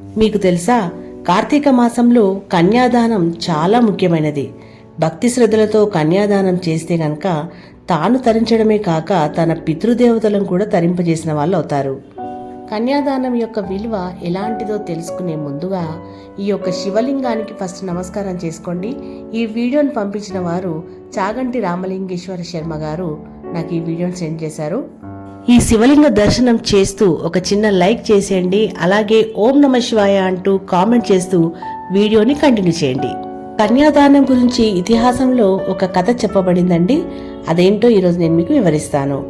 మీకు తెలుసా కార్తీక మాసంలో కన్యాదానం చాలా ముఖ్యమైనది. భక్తి శ్రద్ధలతో కన్యాదానం చేస్తే గనక తాను తరించడమే కాక తన పితృదేవతలను కూడా తరింపజేసిన వాళ్ళు అవుతారు కన్యాదానం యొక్క విలువ ఎలాంటిదో తెలుసుకునే ముందుగా ఈ యొక్క శివలింగానికి ఫస్ట్ నమస్కారం చేసుకోండి. ఈ వీడియోను పంపించిన వారు చాగంటి రామలింగేశ్వర శర్మ గారు నాకు ఈ వీడియోను సెండ్ చేశారు. ఈ శివలింగ దర్శనం చేస్తూ ఒక చిన్న లైక్ చేసేయండి. అలాగే ఓం నమ శివాయ అంటూ కామెంట్ చేస్తూ వీడియోని కంటిన్యూ చేయండి. కన్యాదానం గురించి ఇతిహాసంలో ఒక కథ చెప్పబడిందండి. అదేంటో ఈరోజు నేను మీకు వివరిస్తాను.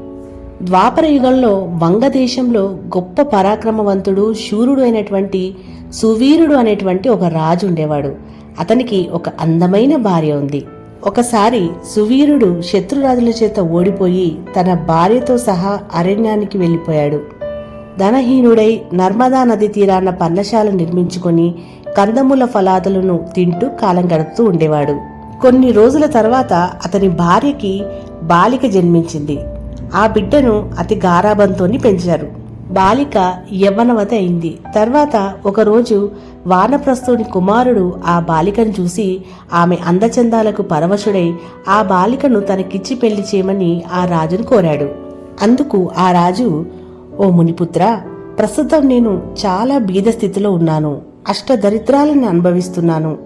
ద్వాపర యుగంలో వంగదేశంలో గొప్ప పరాక్రమవంతుడు శూరుడు అయినటువంటి సువీరుడు అనేటువంటి ఒక రాజు ఉండేవాడు. అతనికి ఒక అందమైన భార్య ఉంది. ఒకసారి సువీరుడు శత్రురాజుల చేత ఓడిపోయి తన భార్యతో సహా అరణ్యానికి వెళ్ళిపోయాడు. ధనహీనుడై నర్మదా నది తీరాన పర్ణశాల నిర్మించుకొని కందమూల ఫలాదులను తింటూ కాలం గడుపుతూ ఉండేవాడు. కొన్ని రోజుల తర్వాత అతని భార్యకి బాలిక జన్మించింది. ఆ బిడ్డను అతి గారాబంతోని పెంచారు. బాలిక యవ్వనవతి అయింది. తర్వాత ఒకరోజు వానప్రస్థుని కుమారుడు ఆ బాలికను చూసి ఆమె అందచందాలకు పరవశుడై ఆ బాలికను తనకిచ్చి పెళ్ళి చేయమని ఆ రాజును కోరాడు. అందుకు ఆ రాజు ఓ మునిపుత్ర ప్రస్తుతం నేను చాలా బీద స్థితిలో ఉన్నాను. అష్టదరిద్రాలను అనుభవిస్తున్నాను.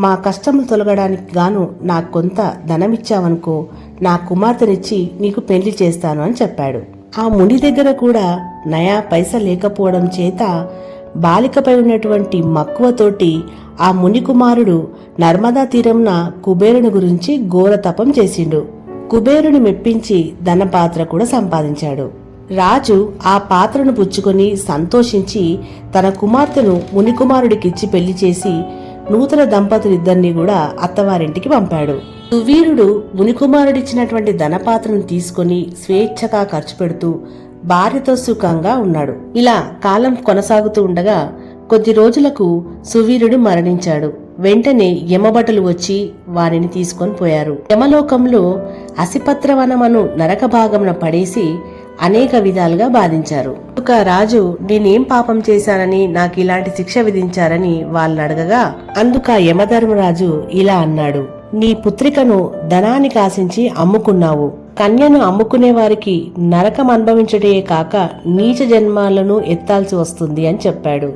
మా కష్టములు తొలగడానికి గాను నాకు కొంత ధనమిచ్చావనుకో నా కుమార్తెనిచ్చి నీకు పెళ్ళి చేస్తాను అని చెప్పాడు. ఆ ముని దగ్గర కూడా నయా పైస లేకపోవడం చేత బాలికపై ఉన్నటువంటి మక్కువతోటి ఆ ముని కుమారుడు నర్మదా తీరంన కుబేరుని గురించి ఘోర తపం చేసిండు. కుబేరుని మెప్పించి ధనపాత్ర కూడా సంపాదించాడు. రాజు ఆ పాత్రను పుచ్చుకొని సంతోషించి తన కుమార్తెను మునికుమారుడికిచ్చి పెళ్ళి చేసి నూతన దంపతులిద్దరినీ కూడా అత్తవారింటికి పంపాడు. సువీరుడు మునికుమారుడిచ్చినటువంటి ధనపాత్రను తీసుకొని స్వేచ్ఛగా ఖర్చు పెడుతూ భార్యతో సుఖంగా ఉన్నాడు. ఇలా కాలం కొనసాగుతూ ఉండగా కొద్ది రోజులకు సువీరుడు మరణించాడు. వెంటనే యమభటులు వచ్చి వారిని తీసుకొని పోయారు. యమలోకంలో అసిపత్రవనమను నరక భాగమున పడేసి అనేక విధాలుగా బాధించారు. ఒక రాజు నేనేం పాపం చేశానని నాకు ఇలాంటి శిక్ష విధించారని వాళ్ళని అడగగా అందుక యమధర్మరాజు ఇలా అన్నాడు. నీ పుత్రికను ధనానికి ఆశించి అమ్ముకున్నావు. కన్యను అమ్ముకునే వారికి నరకం అనుభవించటే కాక నీచ జన్మాలను ఎత్తాల్సి వస్తుంది అని చెప్పాడు.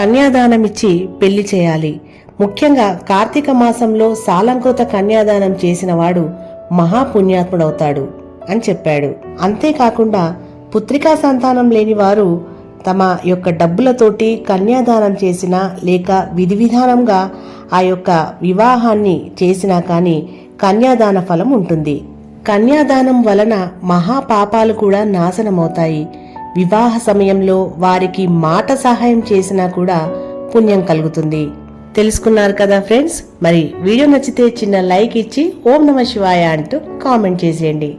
కన్యాదానమిచ్చి పెళ్ళి చేయాలి. ముఖ్యంగా కార్తీక మాసంలో సాలంకృత కన్యాదానం చేసిన వాడు మహాపుణ్యాత్ముడవుతాడు అని చెప్పాడు. అంతేకాకుండా పుత్రికా సంతానం లేని వారు తమ యొక్క డబ్బులతోటి కన్యాదానం చేసినా లేక విధి విధానంగా ఆ యొక్క వివాహాన్ని చేసినా కానీ కన్యాదాన ఫలం ఉంటుంది. కన్యాదానం వలన మహాపాపాలు కూడా నాశనమవుతాయి. వివాహ సమయంలో వారికి మాట సహాయం చేసినా కూడా పుణ్యం కలుగుతుంది. తెలుసుకున్నారు కదా ఫ్రెండ్స్? మరి వీడియో నచ్చితే చిన్న లైక్ ఇచ్చి ఓం నమ శివాయ అంటూ కామెంట్ చేసేయండి.